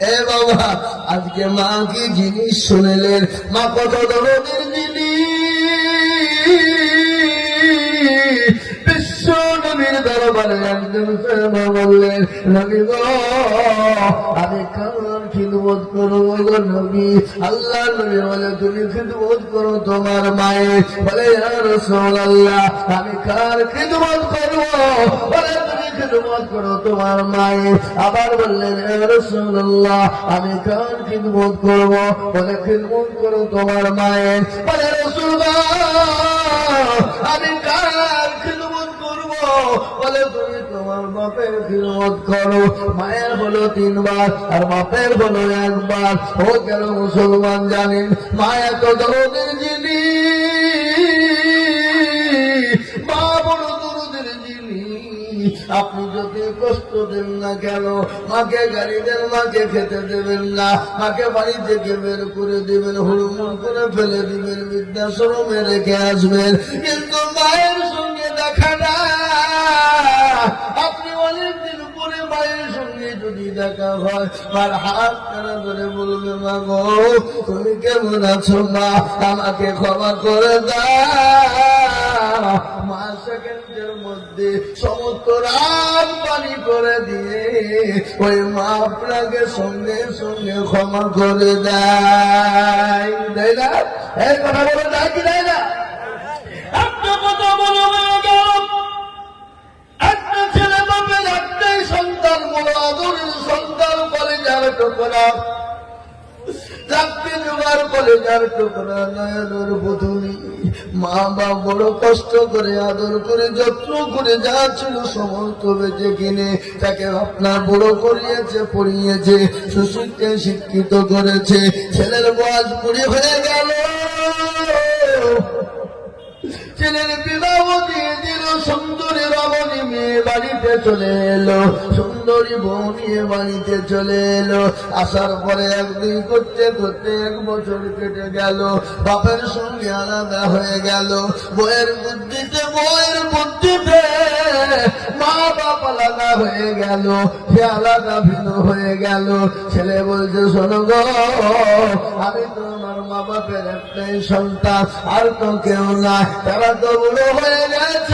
এ বাবা, আজকে মা কি জিনিস শুনেলেন? মা কত জিনিস। বিশ্ব নবীর দরবারে একজন বললেন, নবী গো, আমি কার খিদমত নবী? আল্লাহ নবী বলে, তুমি খিদমত করো তোমার মায়ের। বলে আল্লাহ আমি কার খিদমত করব? বলে আমি কার খিদমত করব? বলে, খিদমত করো তোমার মায়ের বলে রসুল আমি কার খিদমত করব? বলে, তুমি তোমার বাপের খিদমত করো। মায়ের হলো তিনবার, আর বাপের হলো একবার। ও কেন মুসলমান জানেন? মায়া তো দরদের জিনিস। আপনি যদি কষ্ট দেন না কেন? মাকে গাড়ি দেন, মাকে খেতে দেবেন না। মাকে বাড়ি থেকে বের করে দিবেন, হুড়মুড় করে ফেলে দিবেন, বৃদ্ধাশ্রমে রেখে আসবেন। কিন্তু মায়ের সঙ্গে দেখা না। আপনি অনেকদিন পরে মায়ের সঙ্গে যদি দেখা হয় আর হাত কানা ধরে বলবে, মা গো, তুমি কেমন আছো, মা? আমাকে ক্ষমা করে দাও। মা সেকেন্ডের মধ্যে সমস্ত রাত পানি করে দিয়ে ওই মা আপনাকে সঙ্গে সঙ্গে ক্ষমা করে দেয়। দেয় না? এই কথা বলে দেয় কি দেয় না? একটা কথা বলে ছেলে একটাই সন্তান সন্তান বলে যার টুকরা। চাকরি জোগাড় করে যার টুকরা, নয়নের মা বড় কষ্ট করে, আদর করে, যত্ন করে যা ছিল সমস্ত বেঁচে কিনে তাকে আপনার বড় করিয়েছে, পড়িয়েছে সুশিক্ষে শিক্ষিত করেছে। ছেলের বয়স কুড়ি হয়ে গেল। ছেলের বিবাহ সুন্দরী রমণী মেয়ে বাড়িতে চলে এলো। সুন্দরী বউ নিয়ে বাড়িতে চলে এলো। আসার পরে একদিন করতে করতে এক বছর কেটে গেল। বাপের সঙ্গে আলাদা হয়ে গেল। বইয়ের বুদ্ধিতে বইয়ের বুদ্ধিতে মা বাপ আলাদা হয়ে গেল। সে আলাদা ভিন্ন হয়ে গেল। ছেলে বলছে, শোনো গো, আমি তো আমার মা বাপের একটাই সন্তান, আর তো কেউ না তারা তো বুড়ো হয়ে গেছে।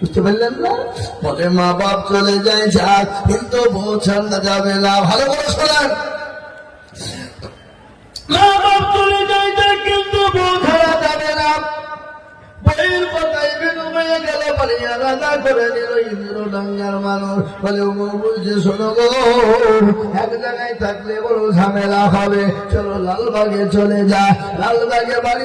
বুঝতে পারলেন না? বলে মা বাপ চলে যায়, যাক, কিন্তু বউ ছাড়া যাবে না। ভালো করে শোনান। মা বাপ চলে যায় কিন্তু বউ যাবে না। হয়ে গেল বলে বড়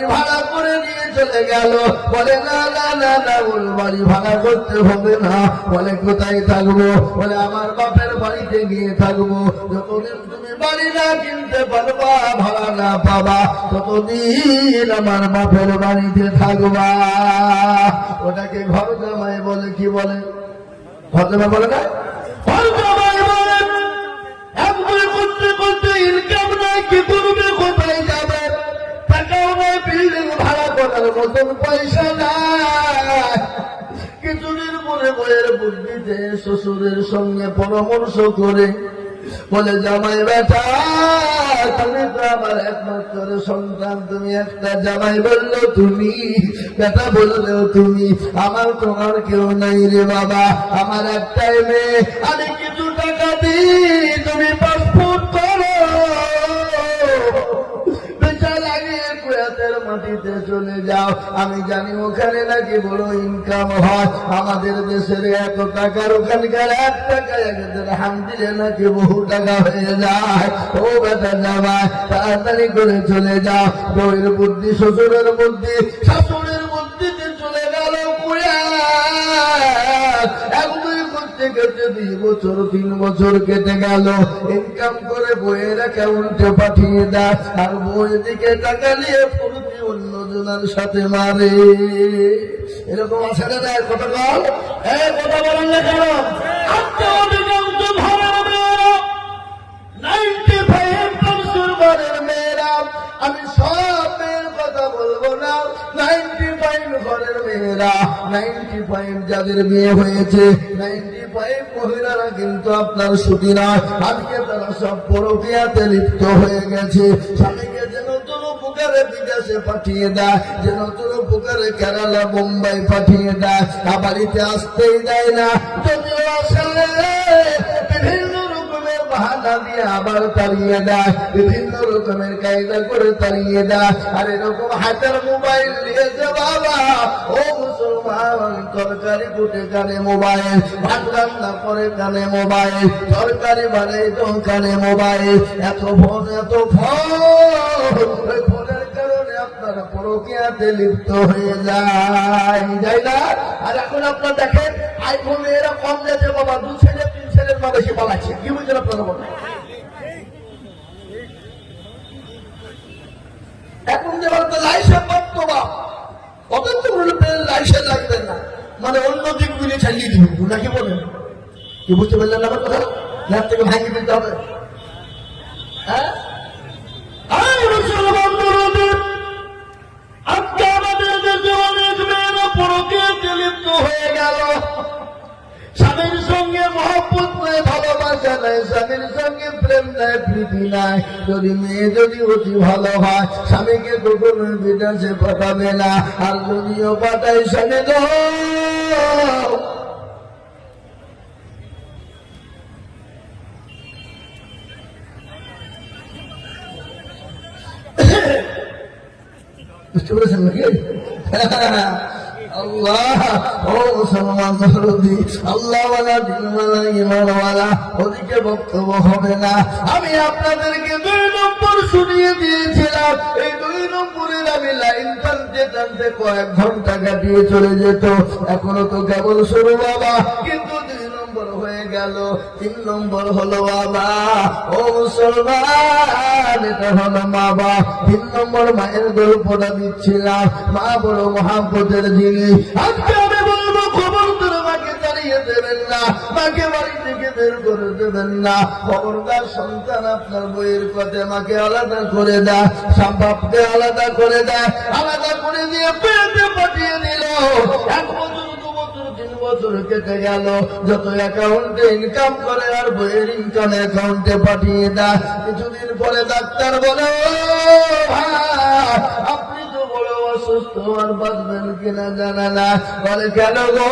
ভাড়া করে নিয়ে চলে গেল। বলে, না না না না বাড়ি ভাড়া করতে হবে না। বলে, কোথায় থাকব? বলে, আমার বাপের বাড়িতে গিয়ে থাকব। যতদিন তুমি বাড়ি না কিনতে পারবা ভাড়া না পাবা। ততদিন আমার বাপের বাড়িতে থাকবা। ওটাকে ঘর জামাই বলে, কি বলে? ঘর জামাই বলে না? বলে করতে করতে ইনকাম যাবে? ভাড়া পয়সা কিছুদিন পরে বইয়ের বুদ্ধিতে শ্বশুরের সঙ্গে পরামর্শ করে বলে জামাই বেটা, তুমি তো আমার একমাত্র সন্তান, তুমি একটা জামাই বলল, তুমি, বেটা বললেও তুমি, আমার তোমার কেউ নাই রে বাবা, আমার একটাই মেয়ে, আমি কিছু টাকা দিই, তুমি পাসপোর্ট যাও। আমি জানি ওখানে নাকি বড় ইনকাম হয়। আমাদের দেশের এত টাকার ওখানকার এক টাকা একদের হাম দিলে নাকি বহু টাকা হয়ে যায়। ও বেটা জামাই, তাড়াতাড়ি করে চলে যাও। বউয়ের বুদ্ধি, শ্বশুরের বুদ্ধি, শাশুড়ির বুদ্ধিতে চলে গেল দুই বছর, তিন বছর কেটে গেল। ইনকাম করে বইয়ের অ্যাকাউন্টে পাঠিয়ে দেয়। আর বইয়ের দিকে টাকা নিয়ে ফুরতি সাথে মারে। এরকম আছে না না কথা বল? কথা বলেন না কেন? যাদের হয়েছে নাইনটি ফাইভ কিন্তু আপনার ছুটি নয় আজকে তারা সব পরকিয়াতে লিপ্ত হয়ে গেছে। বিদেশে পাঠিয়ে দেয়, যে নতুন উপকারে কেরালা বোম্বাই পাঠিয়ে দেয়, তা বাড়িতে আসতেই দেয় না। যদিও আসলে বিভিন্ন রকমের বাহানা দিয়ে আবার তাড়িয়ে দেয়, বিভিন্ন রকমের কায়দা করে তাড়িয়ে দেয়। আর এরকম হাতের মোবাইল বাবা, ও মুসলমান মোবাইল, এত ফোন এত ফোন। পরকিয়াতে লিপ্ত হয়ে যায়। যাই না? আর এখন আপনার দেখেন আইফোন এরা কম যাচ্ছে বাবা, দু ছেলে, তিন ছেলের মা বেশি পালাচ্ছে। কি বুঝছেন আপনারা বলেন? এখন যে বলতে লাইসেন্স পাচ্ছ বা অত লাইসেন্স লাগবে না। মানে অন্য দিকগুলি চালিয়ে দিবেন নাকি বলেন? কি বুঝতে পারলেন আমার কথা? ল্যাব থেকে ভাঙিয়ে দিতে হবে। হ্যাঁ? লিপ্ত হয়ে গেল। স্বামীর সঙ্গে মহব্বত নাই, ভালোবাসা নাই, স্বামীর সঙ্গে প্রেম নাই, প্রীতি নাই। যদি মেয়ে, যদি অতি ভালো হয়, স্বামীকে কখনো বিদেশে পাঠাবে না। আর যদিও পাঠাই স্বামী তো বুঝতে পেরেছেন নাকি? হবে না। আমি আপনাদেরকে দুই নম্বর শুনিয়ে দিয়েছিলাম। এই দুই নম্বরের আমি লাইন টানতে টানতে কয়েক ঘণ্টা কাটিয়ে চলে যেত। এখনও তো কেবল শুরু বাবা, কিন্তু গেল, তিন নম্বর হলো বাবা। ও মুসলমান, এটা হলো মা বা তিন নম্বর মায়ের গল্পটা দিচ্ছিলাম, মা বড় মহাপতের জিনিস। আজকে আমি বলব খবর তোর মাকে তাড়িয়ে দেবেন না, মাকে বাড়ি থেকে বের করে দেবেন না। খবরদার সন্তান আপনার বইয়ের পথে মাকে আলাদা করে দেয় সাম্পাপকে আলাদা করে দেয়, আলাদা করে দিয়ে পেটে পাঠিয়ে দিল। এক বছর বছর কেটে গেল যত অ্যাকাউন্টে ইনকাম করে আর বইয়ের ইনকাম অ্যাকাউন্টে পাঠিয়ে দেয়। কিছুদিন পরে ডাক্তার বলে "ও ভাই, আর বাঁচবেন কিনা জানা না। বলে, কেন গো?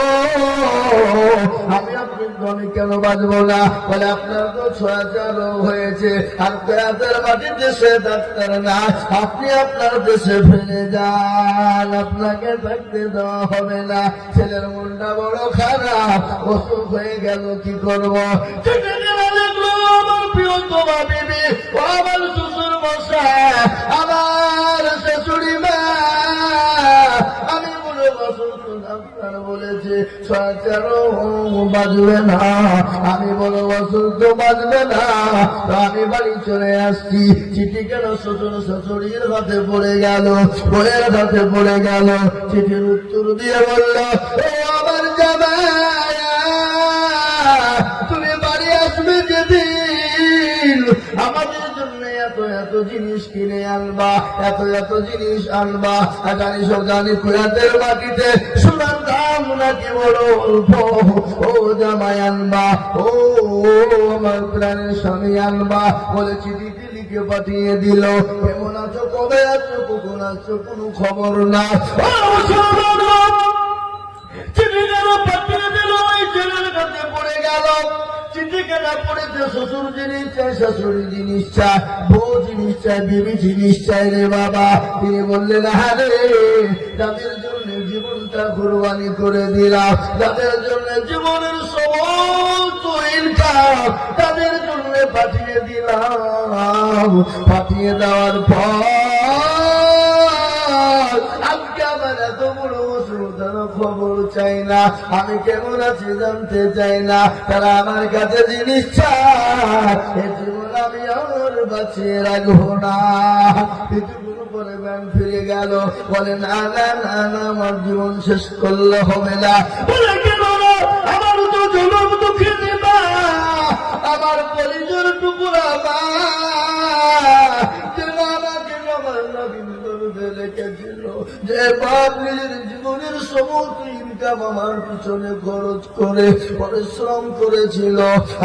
আমি আপনি আমি কেন বাঁচবো না? বলে, আপনার তো ছয়াচার হয়েছে। আর পেঁয়াজের মাটির দেশে ডাক্তার না। আপনি আপনার দেশে ফিরে যান। আপনাকে থাকতে দেওয়া হবে না। ছেলের মনটা বড় খারাপ। অসুখ হয়ে গেল, কি করব? আমার প্রিয়তমা বিবি, ও আমার শ্বশুর মশাই আমার না। আমি বলো অসুস্থ বাজবে না। আমি বাড়ি চলে আসছি। চিঠি কেন শ্বশুর শ্বশুরের হাতে পড়ে গেল? বইয়ের হাতে পড়ে গেল। চিঠির উত্তর দিয়ে বলল জিনিস কিনে আনবা, এত এত জিনিস আনবা আর জানিস ও জানি কুয়াতের মাটিতে। দাম নাকি বড় অল্প। ও জামাই আনবা, ও আমার প্রাণের স্বামী আনবা। লিখে পাঠিয়ে দিল। কেমন আছো, কবে আছো, কখন আছো, কোনো খবর না। পাঠিয়ে দিল কাছে পড়ে গেল। চিঠি কেনা পড়েছে, শ্বশুর জিনিস চাই, শাশুড়ি জিনিস চায় বউ জিনিস চায় বিবি জিনিস চাই রে বাবা। তিনি বললেন আরে যাদের জন্য জীবনটা কোরবানি করে দিলাম। যাদের জন্য জীবনের সমস্ত তাদের জন্য পাঠিয়ে দিলাম। পাঠিয়ে দেওয়ার পর চাই না, আমি কেমন আছি জানতে চাই না, তারা আমার কাছে জিনিস চায়। জীবন আমি আর বাঁচিয়ে রাখব না। ফিরে গেল, বলে, না না না আমার জীবন শেষ করলে হবে না। আমার তো জনম আমার পরিচয় টুকুরা মা। আমার রেখেছিল যে বাপ নিজের জীবনের সমস্ত ইনকাম আমার পিছনে খরচ করে, পরিশ্রম করেছিল।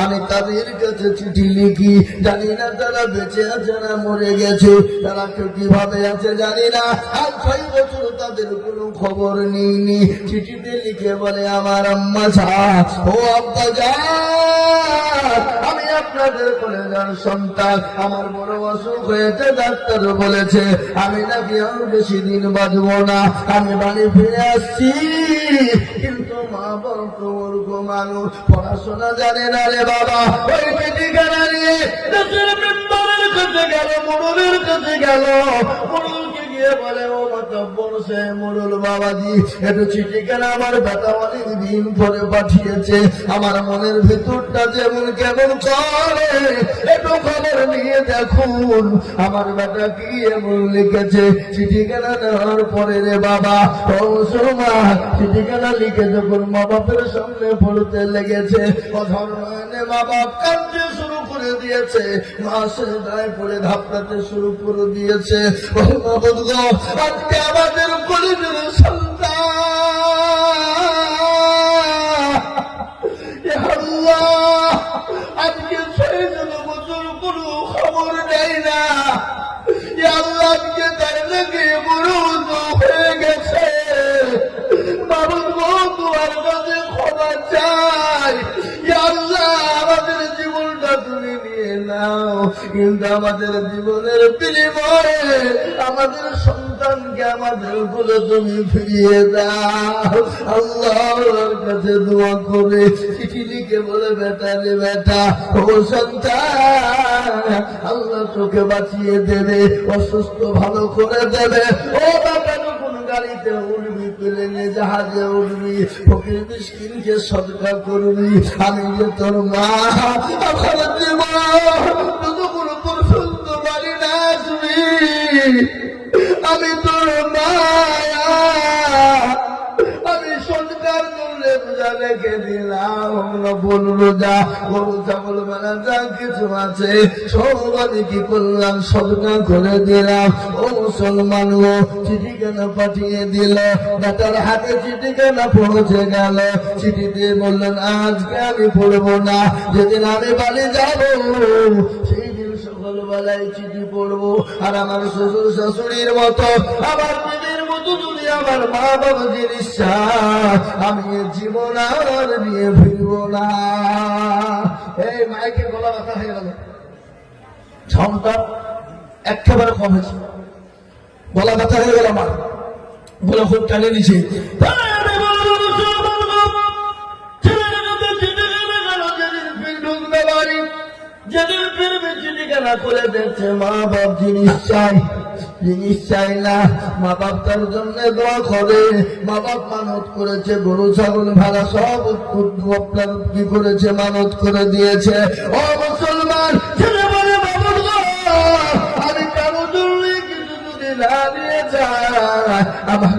আমি তাদের কাছে চিঠি লিখি, জানি না তারা বেঁচে আছে না মরে গেছে। তারা কেউ কীভাবে আছে জানি না। আর ছয় বছর তাদের কোনো খবর নিইনি। চিঠিতে লিখে বলে, আমার আম্মা ও আব্বা যা আপনাদের কলেজার সন্তান, আমার বড় অসুখ হয়েছে, ডাক্তার বলেছে, আমি নাকি আর বেশি দিন বাঁচব না, আমি বাড়ি ফিরে আসছি। কিন্তু মা বলত মূর্খ মানুষ পড়াশোনা জানে না রে বাবা, ওই চিঠিখানা নিয়ে দেশের মেম্বারের কাছে গেল মুরুলের কাছে গেল মুরুলকে আমার মনের ভিতরটা যেমন কেমন করে একটু খবর নিয়ে দেখুন। আমার বেটা কি এমন লিখেছে? চিঠিখানা নেওয়ার পরে রে বাবা? সোমা চিঠিখানা লিখে যখন মা বাপের সামনে পড়তে লেগেছে। মা বাপ কাঁদতে শুরু করে দিয়েছে। মা সে দায় পড়ে ধাপড়াতে শুরু করে দিয়েছে। আজকে আমাদের গরিবের সন্তান। আজকে ছয় জন বছর কোনো খবর নেই না। আল্লাহ, আজকে তার নাকি বড় হয়ে গেছে। কিন্তু আমাদের জীবনের বিনিময়ে আমাদের সন্তানকে আমাদের বলে তুমি ফিরিয়ে দাও। আল্লাহর কাছে দোয়া করে চিঠি লিখে বলে, বেটা রে বেটা, ও সন্তান, আল্লাহ তোকে বাঁচিয়ে দেবে, অসুস্থ ভালো করে দেবে। ও যখন গাড়িতে উঠবি প্লেনে জাহাজে উঠবি ফকির মিসকিনকে সদকা করবি। আমি যে তোর মা আমি তোর জন্য রোজা রেখে দিলাম নবল রোজা, গরু, ছাগল মেলা যা কিছু আছে সব কি করলাম সদকা করে দিলাম। ও মুসলমান ও চিঠি কেন পাঠিয়ে দিল, বেটার হাতে চিঠি কেন পৌঁছে গেল। চিঠি দিয়ে বললেন, আজকে আমি পড়ব না, যেদিন আমি বাড়ি যাব, সেই দিন সকালবেলায় চিঠি পড়ব। আর আমার শ্বশুর শাশুড়ির মতো, আমার যদি আমার মা বাবা জিনিস না। গলা ব্যথা হয়ে গেল। ঝমটা একেবারে গলা ব্যথা হয়ে গেল আমার। বলে খুব টানে নিছে। যেদিন ফিরবে চিঠিখানা করে দেখছে মা বাপ জিনিস চাই। জিনিস চাই না। মা বাপ তার জন্য দোয়া করে। মা বাপ মানত করেছে, গরু, ছাগল, ভাড়া সব কি করেছে, মানত করে দিয়েছে। ও মুসলমান আমি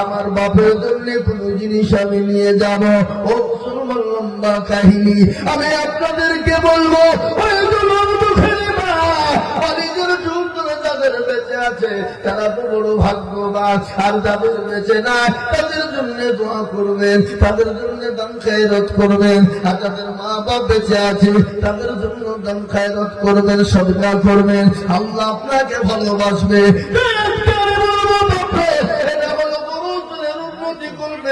আমার বাপের জন্য কোনো জিনিস আমি নিয়ে যাব। ও মুসলমান লম্বা কাহিনী, আমি আপনাদেরকে বলব জুলুম দুঃখিনী মা অলিজুর যুগ ধরে যাদের বেঁচে আছে, তারা তো বড় ভাগ্যবান, আর যাদের বেঁচে নাই, তাদের জন্য দোয়া করবেন, তাদের জন্য দাম খায়রত করবেন, আর যাদের মা বাপ বেঁচে আছে, তাদের জন্য দাম খায়রত করবেন, সদকা করবেন। আল্লাহ আপনাকে ভালোবাসবে।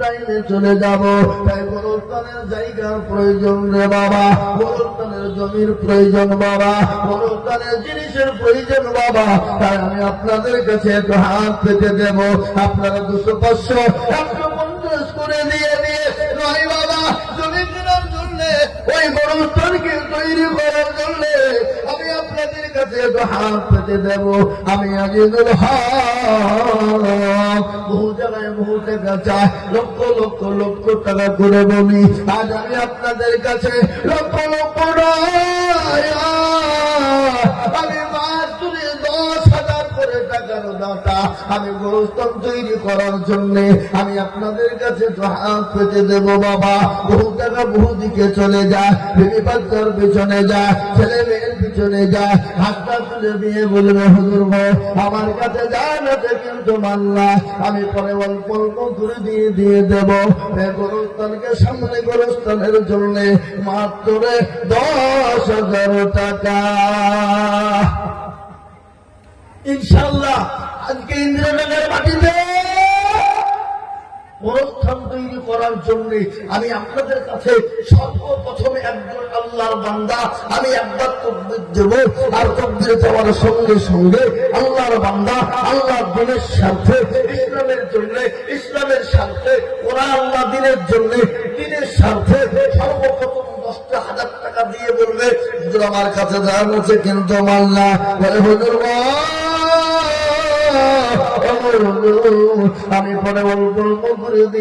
কোন চলে যাব। তাই গোরস্থানের জায়গার প্রয়োজন রে বাবা। গোরস্থানের জমির প্রয়োজন বাবা। গোরস্থানের জিনিসের প্রয়োজন বাবা। তাই আমি আপনাদের কাছে একটু হাত পেতে দেব। আপনারা দুশো পাঁচশো, একশো পঞ্চাশ করে দিয়ে দিয়ে, নয় বাবা, জমি কেনার জন্য ওই গোরস্থানকে তৈরি করার জন্য কাছে পেতে দেব, আমি আজিজুল বহু জায়গায় বহু লক্ষ লক্ষ লক্ষ টাকা করে বলি আজ আমি আপনাদের কাছে লক্ষ লক্ষ আমি আমি গোরস্থান তৈরি করার জন্য আমি আপনাদের কাছে হাত পেতে দেব, বাবা। বহু টাকা বহু দিকে চলে যায় পিছনে যায় ছেলে মেয়ের পিছনে যায়, হাতটা তুলে দিয়ে বলবে, হুজুর গো আমার কাছে জান আছে কিন্তু মাল্লা আমি পরে অল্প অল্প করে দিয়ে দিয়ে দেব। গোরস্থানকে সামনে গোরস্থানের জন্য মাত্র দশ হাজার টাকা। ইনশাল্লাহ আজকে ইন্দ্রনগর মাটিতে অনুষ্ঠান তৈরি করার জন্য আমি আপনাদের কাছে সর্বপ্রথমে একজন আল্লাহর বান্দা, আমি একবার তকবির দেব, আর তকবির দেওয়ার সঙ্গে সঙ্গে আল্লাহর বান্দা, আল্লাহর দিনের স্বার্থে, ইসলামের জন্য, ইসলামের স্বার্থে ওরা আল্লাহ দিনের জন্য, দিনের স্বার্থে সর্বপ্রথম দশটা হাজার টাকা দিয়ে বলবে আমার কাছে দাম আছে, কিন্তু মাল্লা বলে, হুজুর আমি পরে দিই।